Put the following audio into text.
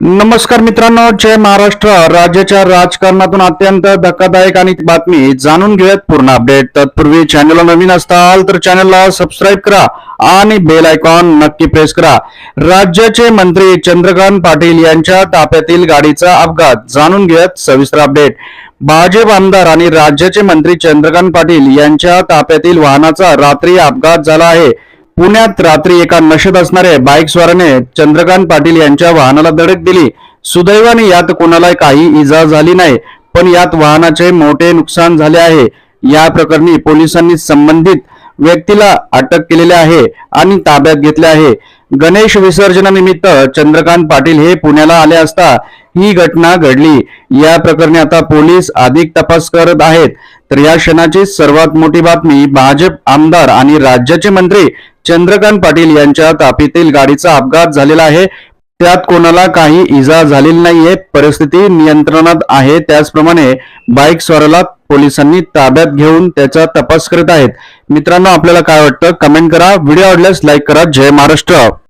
नमस्कार मित्रांनो जय महाराष्ट्र. राज्याच्या राजकारणातून अत्यंत धक्कादायक आणि बातमी जाणून घेऊयात पूर्ण अपडेट. तत्पूर्वी चॅनलला नवीन असताल तर चॅनलला सबस्क्राईब करा आणि बेल आयकॉन नक्की प्रेस करा. राज्याचे मंत्री चंद्रकांत पाटील यांच्या ताफ्यातील गाडीचा अपघात जाणून घेऊयात सविस्तर अपडेट. भाजप आमदार आणि राज्याचे मंत्री चंद्रकांत पाटील यांच्या ताफ्यातील वाहनाचा रात्री अपघात झाला आहे. पुण्यात रात्री एका नशेत असणाऱ्या बाईक स्वाराने चंद्रकांत पाटील यांच्या वाहनाला धडक दिली. सुदैवाने यात कोणाला काही इजा झाली नाही पण यात वाहनाचे मोठे नुकसान झाले आहे. या प्रकरणी पोलिसांनी संबंधित व्यक्तीला अटक केलेले आहे आणि ताब्यात घेतले आहे. गणेश विसर्जनानिमित्त चंद्रकांत पाटील हे पुण्याला आले असता ही घटना घडली. या प्रकरणी आता पोलीस अधिक तपास करत आहेत. तर या क्षणाची सर्वात मोठी बातमी भाजप आमदार आणि राज्याचे मंत्री चंद्रकांत पाटील यांच्या तापीतील गाडीचा अपघात झालेला आहे. त्यात कोणाला काही इजा झालेली नाहीये. परिस्थिती नियंत्रणात आहे. त्याचप्रमाणे बाईक स्वाराला पोलिसांनी ताब्यात घेऊन त्याचा तपास करत आहेत. मित्रांनो आपल्याला काय वाटतं? कमेंट करा. व्हिडिओ आवडल्यास लाईक करा. जय महाराष्ट्र.